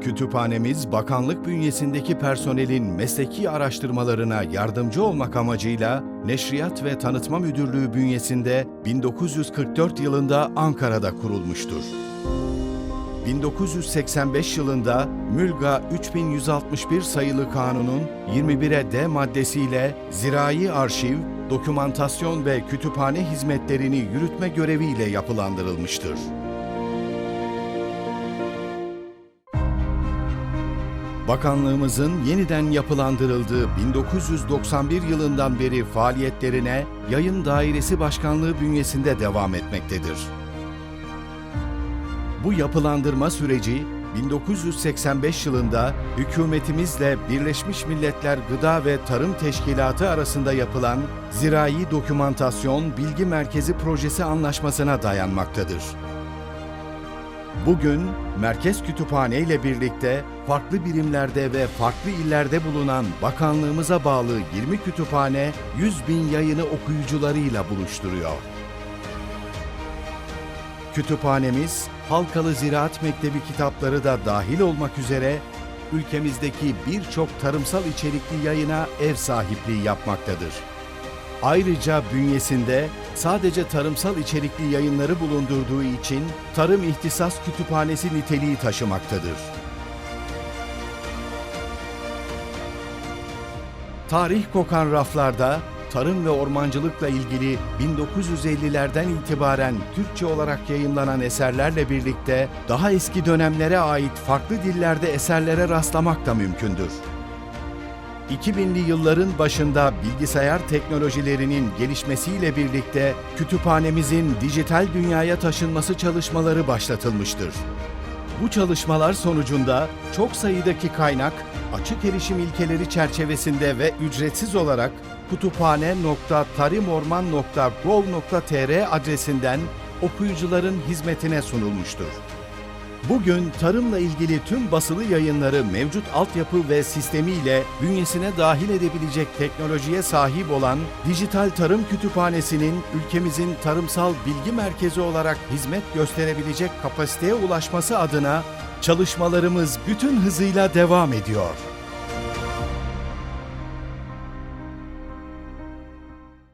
Kütüphanemiz, bakanlık bünyesindeki personelin mesleki araştırmalarına yardımcı olmak amacıyla Neşriyat ve Tanıtma Müdürlüğü bünyesinde 1944 yılında Ankara'da kurulmuştur. 1985 yılında Mülga 3161 sayılı kanunun 21'e D maddesiyle zirai arşiv, dokümantasyon ve kütüphane hizmetlerini yürütme göreviyle yapılandırılmıştır. Bakanlığımızın yeniden yapılandırıldığı 1991 yılından beri faaliyetlerine Yayın Dairesi Başkanlığı bünyesinde devam etmektedir. Bu yapılandırma süreci 1985 yılında hükümetimizle Birleşmiş Milletler Gıda ve Tarım Teşkilatı arasında yapılan Zirai Dokümantasyon Bilgi Merkezi Projesi anlaşmasına dayanmaktadır. Bugün Merkez Kütüphane ile birlikte farklı birimlerde ve farklı illerde bulunan bakanlığımıza bağlı 20 kütüphane 100 bin yayını okuyucularıyla buluşturuyor. Kütüphanemiz, Halkalı Ziraat Mektebi kitapları da dahil olmak üzere ülkemizdeki birçok tarımsal içerikli yayına ev sahipliği yapmaktadır. Ayrıca bünyesinde sadece tarımsal içerikli yayınları bulundurduğu için Tarım İhtisas Kütüphanesi niteliği taşımaktadır. Tarih kokan raflarda tarım ve ormancılıkla ilgili 1950'lerden itibaren Türkçe olarak yayınlanan eserlerle birlikte daha eski dönemlere ait farklı dillerde eserlere rastlamak da mümkündür. 2000'li yılların başında bilgisayar teknolojilerinin gelişmesiyle birlikte kütüphanemizin dijital dünyaya taşınması çalışmaları başlatılmıştır. Bu çalışmalar sonucunda çok sayıdaki kaynak açık erişim ilkeleri çerçevesinde ve ücretsiz olarak kütüphane.tarimorman.gov.tr adresinden okuyucuların hizmetine sunulmuştur. Bugün tarımla ilgili tüm basılı yayınları mevcut altyapı ve sistemiyle bünyesine dahil edebilecek teknolojiye sahip olan Dijital Tarım Kütüphanesi'nin ülkemizin tarımsal bilgi merkezi olarak hizmet gösterebilecek kapasiteye ulaşması adına çalışmalarımız bütün hızıyla devam ediyor.